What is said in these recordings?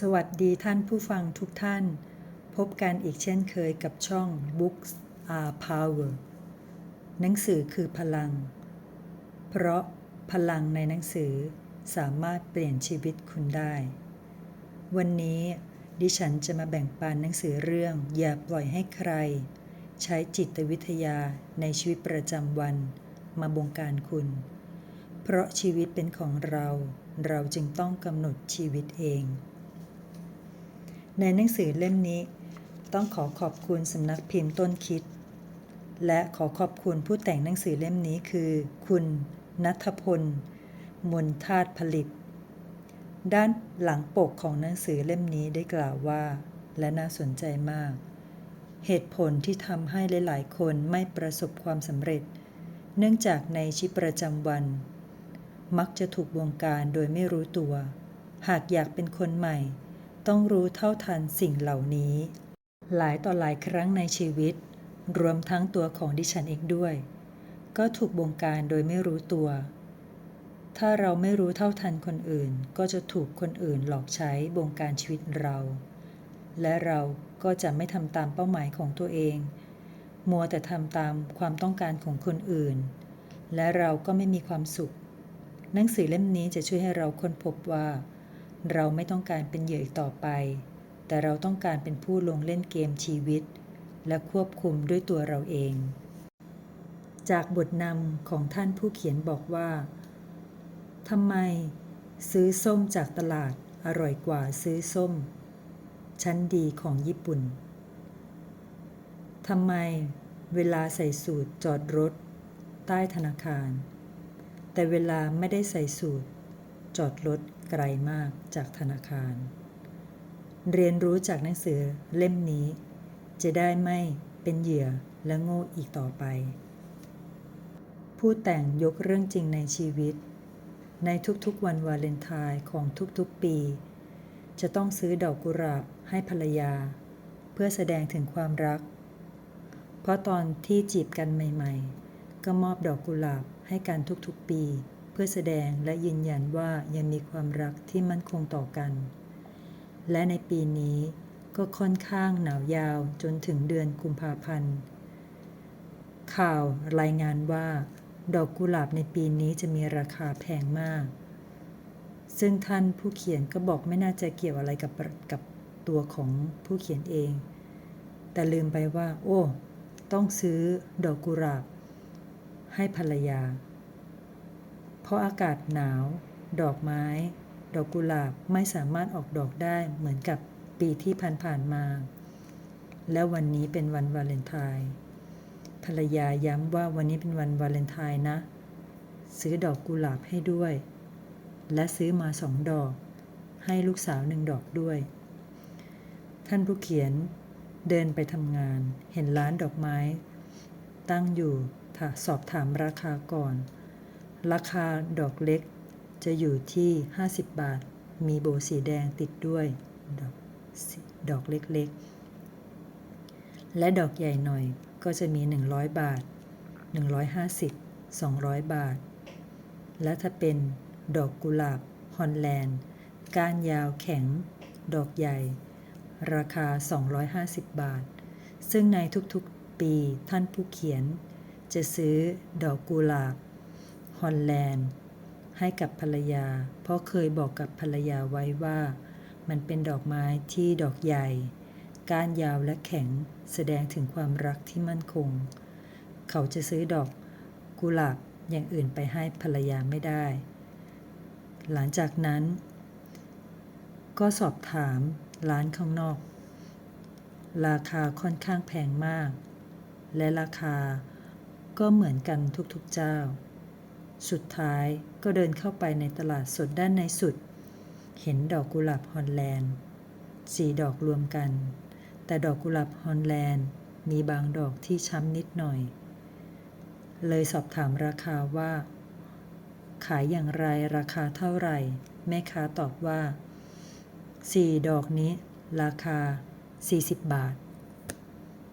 สวัสดีท่านผู้ฟังทุกท่าน พบกันอีกเช่นเคยกับช่อง Books are Power หนังสือคือพลัง เพราะพลังในหนังสือสามารถเปลี่ยนชีวิตคุณได้ วันนี้ดิฉันจะมาแบ่งปันหนังสือเรื่อง อย่าปล่อยให้ใคร ใช้จิตวิทยาในชีวิตประจำวัน มาบงการคุณ เพราะชีวิตเป็นของเรา เราจึงต้องกำหนดชีวิตเอง ในหนังสือเล่มนี้ ต้องขอขอบคุณสำนักพิมพ์ต้นคิด และขอขอบคุณผู้แต่งหนังสือเล่มนี้คือ คุณนัทพล มนทาตผลิต ด้านหลังปกของหนังสือเล่มนี้ได้กล่าวว่า และน่าสนใจมาก เหตุผลที่ทำให้หลาย ๆ คนไม่ประสบความสำเร็จ เนื่องจากในชีวิตประจำวัน มักจะถูกวงการโดยไม่รู้ตัว หากอยากเป็นคนใหม่ ต้องรู้เท่าทันสิ่งเหล่านี้ หลายต่อหลายครั้งในชีวิต รวมทั้งตัวของดิฉันเองด้วย ก็ถูกบงการโดยไม่รู้ตัว ถ้าเราไม่รู้เท่าทันคนอื่น ก็จะถูกคนอื่นหลอกใช้บงการชีวิตเรา และเราก็จะไม่ทำตามเป้าหมายของตัวเอง มัวแต่ทำตามความต้องการของคนอื่น และเราก็ไม่มีความสุข หนังสือเล่มนี้จะช่วยให้เราค้นพบว่า เราไม่ต้องการเป็นเหยื่ออีกต่อไป แต่เราต้องการเป็นผู้ลงเล่นเกมชีวิต และควบคุมด้วยตัวเราเอง จากบทนำของท่านผู้เขียนบอกว่าทำไม ซื้อส้มจากตลาดอร่อยกว่าซื้อส้ม ชั้นดีของญี่ปุ่นทำไม เวลาใส่สูตรจอดรถ ใต้ธนาคาร แต่เวลาไม่ได้ใส่สูตร จอดรถไกลมากจากธนาคาร เรียนรู้จากหนังสือเล่มนี้ จะได้ไม่เป็นเหยื่อและโง่อีกต่อไป ผู้แต่งยกเรื่องจริงในชีวิต ในทุกๆวันวาเลนไทน์ของทุกๆปี จะต้องซื้อดอกกุหลาบให้ภรรยา เพื่อแสดงถึงความรัก เพราะตอนที่จีบกันใหม่ ๆ ก็มอบดอกกุหลาบให้กันทุกๆปี เพื่อแสดงและยืนยันว่ายังมีความรักที่มั่นคงต่อกัน และในปีนี้ก็ค่อนข้างหนาวยาวจนถึงเดือนกุมภาพันธ์ ข่าวรายงานว่า ดอกกุหลาบในปีนี้จะมีราคาแพงมาก ซึ่งท่านผู้เขียนก็บอกไม่น่าจะเกี่ยวอะไรกับกับตัวของผู้เขียนเอง แต่ลืมไปว่า โอ้ ต้องซื้อดอกกุหลาบให้ภรรยา ราะอากาศหนาว ดอกไม้ ดอกกุหลาบไม่สามารถออกดอกได้เหมือนกับปีที่ผ่านๆมา และวันนี้เป็นวันวาเลนไทน์ภรรยาย้ำว่าวันนี้เป็นวันวาเลนไทน์นะ ซื้อดอกกุหลาบให้ด้วย และซื้อมาสองดอก ให้ลูกสาวหนึ่งดอกด้วย ท่านผู้เขียนเดินไปทำงาน เห็นร้านดอกไม้ ตั้งอยู่สอบถามราคาก่อน ราคาดอกเล็กจะอยู่ที่ 50 บาท มีโบสีแดงติดด้วยดอกดอกเล็กๆ และดอกใหญ่หน่อยก็จะมี 100 บาท 150 200 บาท และถ้าเป็นดอกกุหลาบฮอลแลนด์ ก้านยาวแข็ง ดอกใหญ่ ราคา 250 บาท ซึ่งในทุกๆปีท่านผู้เขียน จะซื้อดอกกุหลาบ ฮอลแลนด์ ให้กับภรรยา เพราะเคยบอกกับภรรยาไว้ว่า มันเป็นดอกไม้ที่ดอกใหญ่ ก้านยาวและแข็งแสดงถึงความรักที่มั่นคง เขาจะซื้อดอกกุหลาบอย่างอื่นไปให้ภรรยาไม่ได้ หลังจากนั้น ก็สอบถามร้านข้างนอก ราคาค่อนข้างแพงมาก และราคาก็เหมือนกันทุกๆเจ้า สุดท้ายก็เดินเข้าไปในตลาดสดด้านในสุด เห็นดอกกุหลาบฮอลแลนด์สีดอกรวมกัน แต่ดอกกุหลาบฮอลแลนด์มีบางดอกที่ช้ำนิดหน่อย เลยสอบถามราคาว่า ขายอย่างไรราคาเท่าไหร่ แม่ค้าตอบว่าสี่ดอกนี้ ราคา 40 บาท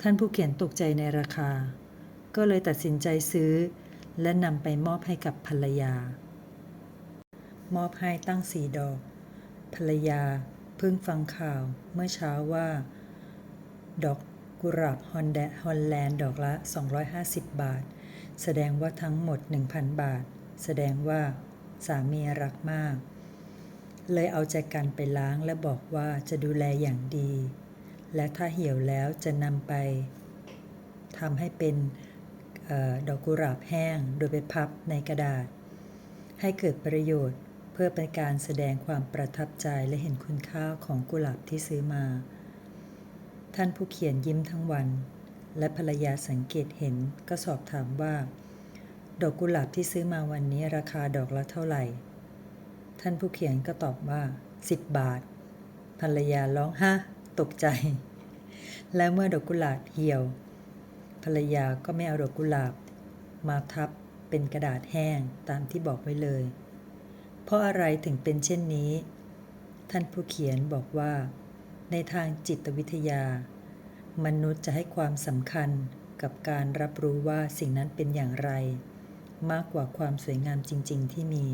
ท่านผู้เขียนตกใจในราคา ก็เลยตัดสินใจซื้อ และนำไปมอบให้กับภรรยา มอบให้ตั้งสี่ดอก ภรรยาเพิ่งฟังข่าวเมื่อเช้าว่า ดอกกุหลาบฮอนแดฮอลแลนด์ดอกละ 250 บาท แสดงว่าทั้งหมด 1,000 บาท แสดงว่าสามีรักมาก เลยเอาใจกันไปล้างและบอกว่าจะดูแลอย่างดี และถ้าเหี่ยวแล้วจะนำไปทำให้เป็น ดอกกุหลาบแห้งโดยไปพับในกระดาษ ให้เกิดประโยชน์เพื่อเป็นการแสดงความประทับใจและเห็นคุณค่าของกุหลาบที่ซื้อมา ท่านผู้เขียนยิ้มทั้งวัน และภรรยาสังเกตเห็นก็สอบถามว่า ดอกกุหลาบที่ซื้อมาวันนี้ราคาดอกละเท่าไหร่ ท่านผู้เขียนก็ตอบว่า 10 บาท ภรรยาร้องฮะตกใจ และเมื่อดอกกุหลาบเหี่ยว ภรรยาก็ไม่เอาดอกกุหลาบ มาทับเป็นกระดาษแห้งตามที่บอกไว้เลย เพราะอะไรถึงเป็นเช่นนี้ ท่านผู้เขียนบอกว่า ในทางจิตวิทยา มนุษย์จะให้ความสำคัญกับการรับรู้ว่าสิ่งนั้นเป็นอย่างไร มากกว่าความสวยงามจริง ๆ ที่มี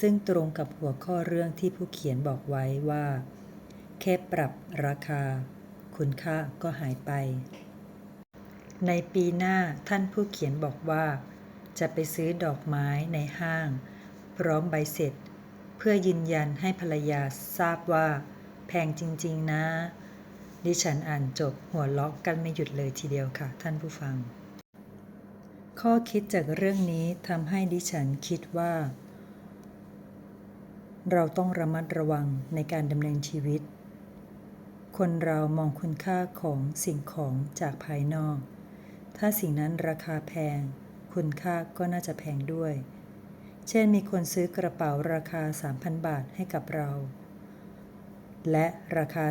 ซึ่งตรงกับหัวข้อเรื่องที่ผู้เขียนบอกไว้ว่า แค่ปรับราคา คุณค่าก็หายไป ในปีหน้าท่านผู้เขียนบอกว่า จะไปซื้อดอกไม้ในห้าง พร้อมใบเสร็จ เพื่อยืนยันให้ภรรยาทราบว่า แพงจริง ๆ นะ ดิฉันอ่านจบหัวเราะกันไม่หยุดเลยทีเดียวค่ะ ท่านผู้ฟัง ข้อคิดจากเรื่องนี้ทำให้ดิฉันคิดว่า เราต้องระมัดระวังในการดำเนินชีวิตคนเรามองคุณค่าของสิ่งของจากภายนอก ถ้าสิ่งนั้นราคาแพง คุณค่าก็น่าจะแพงด้วย เช่นมีคนซื้อกระเป๋าราคา 3,000 บาทให้กับเรา และราคา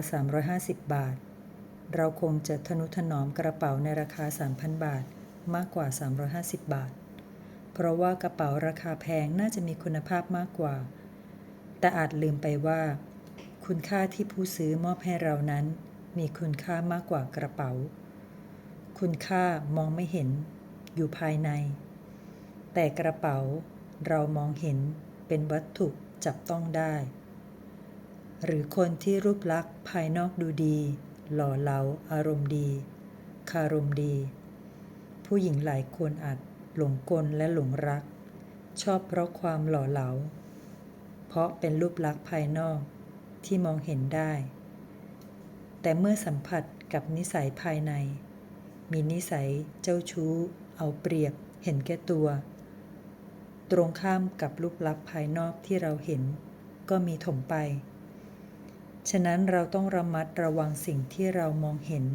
350 บาท เราคงจะทนุถนอมกระเป๋าในราคา 3,000 บาทมากกว่า 350 บาท เพราะว่ากระเป๋าราคาแพงน่าจะมีคุณภาพมากกว่า แต่อาจลืมไปว่า คุณค่าที่ผู้ซื้อมอบให้เรานั้น มีคุณค่ามากกว่ากระเป๋า คุณค่ามองไม่เห็นอยู่ภายใน แต่กระเป๋าเรามองเห็นเป็นวัตถุจับต้องได้ หรือคนที่รูปลักษณ์ภายนอกดูดี หล่อเหลาอารมณ์ดี คารมดี ผู้หญิงหลายคนอาจหลงกลและหลงรัก ชอบเพราะความหล่อเหลา เพราะเป็นรูปลักษณ์ภายนอกที่มองเห็นได้ แต่เมื่อสัมผัสกับนิสัยภายใน มีนิสัยเจ้าชู้ เอาเปรียบ เห็นแก่ตัว ตรงข้ามกับรูปลักษณ์ภายนอกที่เราเห็น ก็มีถมไป ฉะนั้นเราต้องระมัดระวังสิ่งที่เรามองเห็น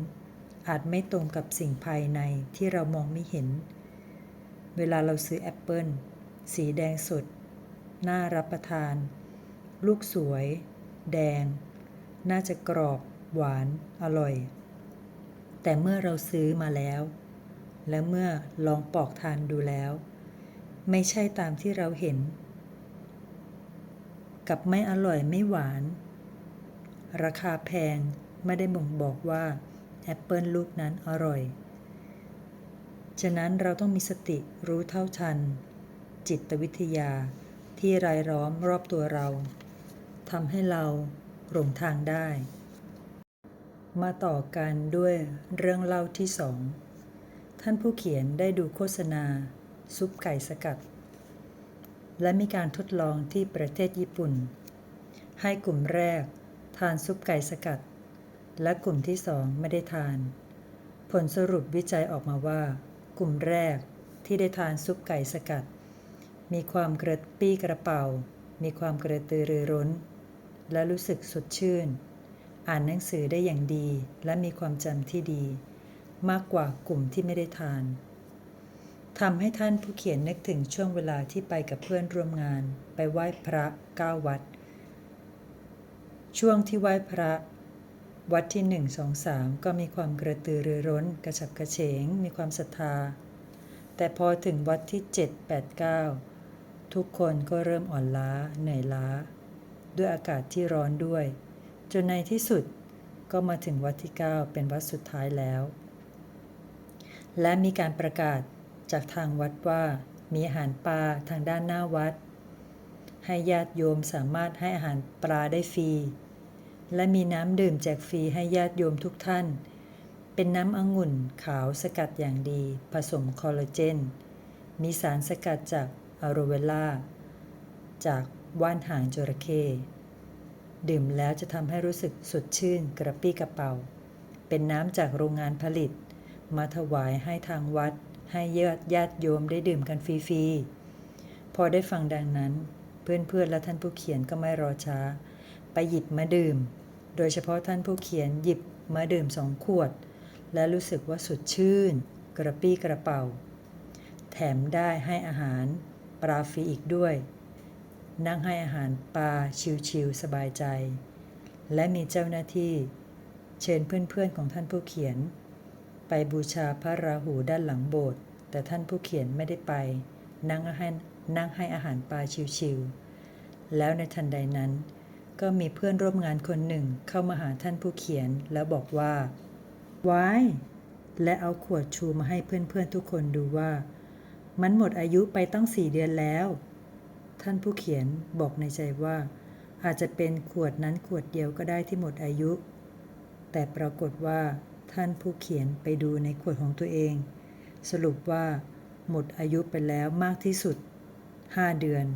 อาจไม่ตรงกับสิ่งภายในที่เรามองไม่เห็น เวลาเราซื้อแอปเปิลสีแดงสด น่ารับประทาน ลูกสวย แดง น่าจะกรอบ หวาน อร่อย แต่เมื่อเราซื้อมาแล้ว และเมื่อลองปอกทานดูแล้ว ไม่ใช่ตามที่เราเห็น กับไม่อร่อยไม่หวาน ราคาแพงไม่ได้บ่งบอกว่าแอปเปิลลูกนั้นอร่อย ฉะนั้นเราต้องมีสติรู้เท่าทัน จิตวิทยาที่รายล้อมรอบตัวเราทำให้เราหลงทางได้ มาต่อกันด้วยเรื่องเล่าที่สอง ท่านผู้เขียนได้ดูโฆษณา ซุปไก่สกัด และมีการทดลองที่ประเทศญี่ปุ่น ให้กลุ่มแรกทานซุปไก่สกัด และกลุ่มที่สองไม่ได้ทาน ผลสรุปวิจัยออกมาว่า กลุ่มแรกที่ได้ทานซุปไก่สกัด มีความกระปี้กระเป๋า มีความกระตือรือร้น และรู้สึกสดชื่น อ่านหนังสือได้อย่างดีและมีความจำที่ดี มากกว่ากลุ่มที่ไม่ได้ทานทำให้ท่านผู้เขียนนึกถึงช่วงเวลาที่ไปกับเพื่อนร่วมงาน ไปไหว้พระเก้าวัด ช่วงที่ไหว้พระ วัดที่หนึ่งสองสามก็มีความกระตือรือร้น กระฉับกระเฉง มีความศรัทธา แต่พอถึงวัดที่เจ็ดแปดเก้าทุกคนก็เริ่มอ่อนล้า เหนื่อยล้า ด้วยอากาศที่ร้อนด้วย จนในที่สุดก็มาถึงวัดที่ 9 เป็นวัดสุดท้ายแล้ว และมีการประกาศจากทางวัดว่ามีอาหารปลาทางด้านหน้าวัด ให้ญาติโยมสามารถให้อาหารปลาได้ฟรี และมีน้ำดื่มแจกฟรีให้ญาติโยมทุกท่าน เป็นน้ำองุ่นขาวสกัดอย่างดี ผสมคอลลาเจน มีสารสกัดจากอะโรเวล่า จากว่านหางจระเข้ ดื่มแล้วจะทำให้รู้สึกสดชื่นกระปี้กระเป๋า เป็นน้ำจากโรงงานผลิต มาถวายให้ทางวัด ให้ญาติญาติโยมได้ดื่มกันฟรีๆ พอได้ฟังดังนั้น เพื่อนๆและท่านผู้เขียนก็ไม่รอช้า ไปหยิบมาดื่ม โดยเฉพาะท่านผู้เขียนหยิบมาดื่มสองขวด และรู้สึกว่าสดชื่น กระปี้กระเป๋า แถมได้ให้อาหารปลาฟรีอีกด้วย นั่งให้อาหารปลาชิวๆสบายใจ และมีเจ้าหน้าที่ เชิญเพื่อนๆของท่านผู้เขียน ไปบูชาพระราหูด้านหลังโบสถ์แต่ท่านผู้เขียนไม่ได้ไป นั่งให้นั่งให้อาหารปลาชิวๆแล้วในทันใดนั้น ก็มีเพื่อนร่วมงานคนหนึ่งเข้ามาหาท่านผู้เขียนแล้วบอกว่าวายและเอาขวดชูมาให้เพื่อนๆทุกคนดูว่า มันหมดอายุไปตั้งสี่เดือนแล้ว ท่านผู้เขียนบอกในใจว่า อาจจะเป็นขวดนั้นขวดเดียวก็ได้ที่หมดอายุ แต่ปรากฏว่า ท่านผู้เขียนไปดูในขวดของตัวเอง สรุปว่า หมดอายุไปแล้วมากที่สุด 5 เดือน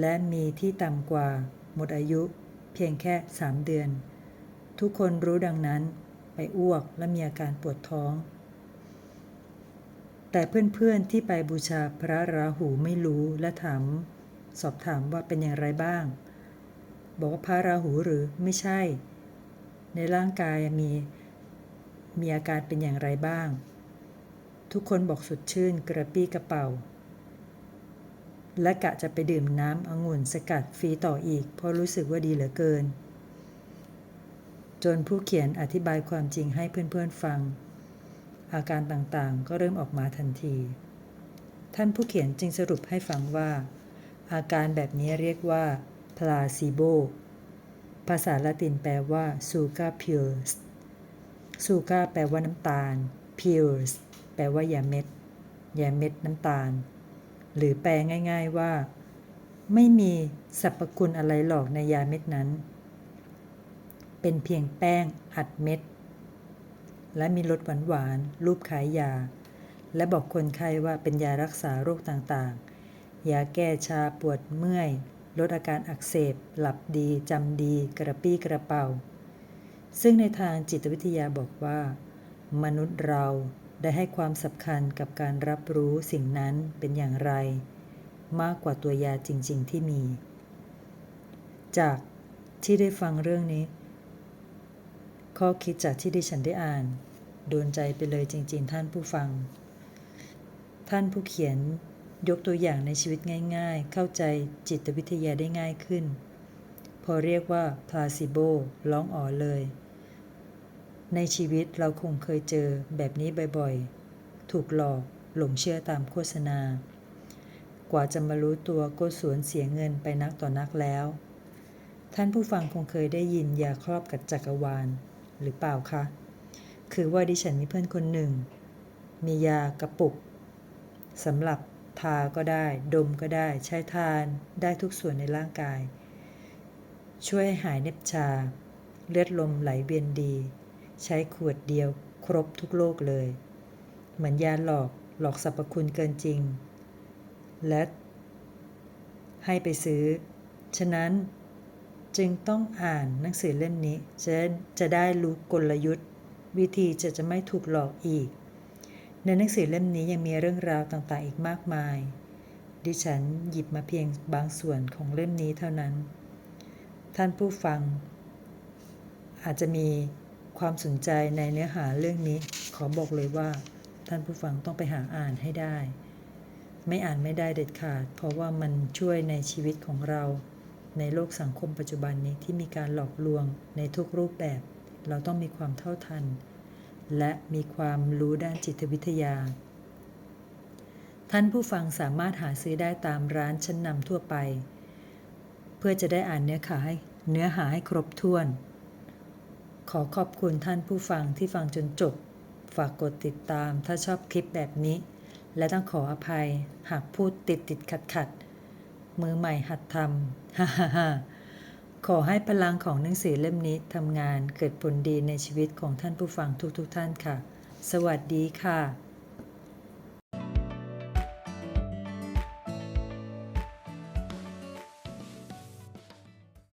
และมีที่ต่ำกว่า หมดอายุ เพียงแค่ 3 เดือน ทุกคนรู้ดังนั้นไปอ้วกและมีอาการปวดท้อง แต่เพื่อนๆที่ไปบูชาพระราหูไม่รู้และถาม สอบถามว่าเป็นอย่างไรบ้าง บอกว่าพระราหูหรือไม่ใช่ ในร่างกายมีมีอาการเป็นอย่างไรบ้าง ทุกคนบอกสดชื่นกระปี้กระเป๋า และกะจะไปดื่มน้ำองุ่นสกัดฟรีต่ออีก เพราะรู้สึกว่าดีเหลือเกิน จนผู้เขียนอธิบายความจริงให้เพื่อนๆฟัง อาการต่างๆ ก็เริ่มออกมาทันที ท่านผู้เขียนจึงสรุปให้ฟังว่า อาการแบบนี้เรียกว่า placebo ภาษาละตินแปลว่า sugar pills ซูกาแปลว่าน้ำตาล pills แปลว่ายาเม็ด ยาเม็ดน้ำตาล หรือแปลง่าย ๆว่า ไม่มีสรรพคุณอะไรหรอกในยาเม็ดนั้น เป็นเพียงแป้งอัดเม็ด และมีรสหวานๆรูปคล้ายยา และบอกคนไข้ว่าเป็นยารักษาโรคต่างๆ ยาแก้ชาปวดเมื่อย ลดอาการอักเสบ หลับดีจำดี กระปี้กระเป๋า ซึ่งในทางจิตวิทยาบอกว่า มนุษย์เราได้ให้ความสำคัญกับการรับรู้สิ่งนั้นเป็นอย่างไร มากกว่าตัวยาจริง ๆ ที่มี จากที่ได้ฟังเรื่องนี้ ข้อคิดจากที่ดิฉันได้อ่าน โดนใจไปเลยจริง ๆ ท่านผู้ฟัง ท่านผู้เขียนยกตัวอย่างในชีวิตง่าย ๆ เข้าใจจิตวิทยาได้ง่ายขึ้น พอเรียกว่า placebo ร้องอ๋อเลย ในชีวิตเราคงเคยเจอแบบนี้บ่อยๆ ถูกหลอกหลงเชื่อตามโฆษณา กว่าจะมารู้ตัวก็สูญเสียเงินไปนักต่อนักแล้ว ท่านผู้ฟังคงเคยได้ยินยาครอบกับจักรวาล หรือเปล่าคะ คือว่าดิฉันมีเพื่อนคนหนึ่ง มียากระปุกสำหรับทาก็ได้ ดมก็ได้ใช้ทานได้ทุกส่วนในร่างกาย ช่วยให้หายเน็บชา เลือดลมไหลเวียนดี ใช้ขวดเดียวครบทุกโรคเลย เหมือนยาหลอกหลอกสรรพคุณเกินจริง และให้ไปซื้อ ฉะนั้นจึงต้องอ่านหนังสือเล่มนี้ จะจะได้รู้กลยุทธ์ วิธีจะจะไม่ถูกหลอกอีก ในหนังสือเล่มนี้ยังมีเรื่องราวต่างๆ อีกมากมาย ดิฉันหยิบมาเพียงบางส่วนของเล่มนี้เท่านั้น ท่านผู้ฟัง อาจจะมีความสนใจในเนื้อหาเรื่องนี้ ขอบอกเลยว่า ท่านผู้ฟังต้องไปหาอ่านให้ได้ ไม่อ่านไม่ได้เด็ดขาด เพราะว่ามันช่วยในชีวิตของเราในโลกสังคมปัจจุบันนี้ที่มีการหลอกลวงในทุกรูปแบบ เราต้องมีความเท่าทัน และมีความรู้ด้านจิตวิทยา ท่านผู้ฟังสามารถหาซื้อได้ตามร้านชั้นนำทั่วไป เพื่อจะได้อ่านเนื้อหาให้เนื้อหาให้ครบถ้วน ขอขอบคุณท่านผู้ฟังที่ฟังจนจบ ฝากกดติดตามถ้าชอบคลิปแบบนี้ และต้องขออภัยหากพูดติดติดขัดขัดมือใหม่หัดทำฮ่าฮ่าฮ่า ขอให้พลังของหนังสือเล่มนี้ทำงานเกิดผลดีในชีวิตของท่านผู้ฟังทุกๆทท่านค่ะ สวัสดีค่ะ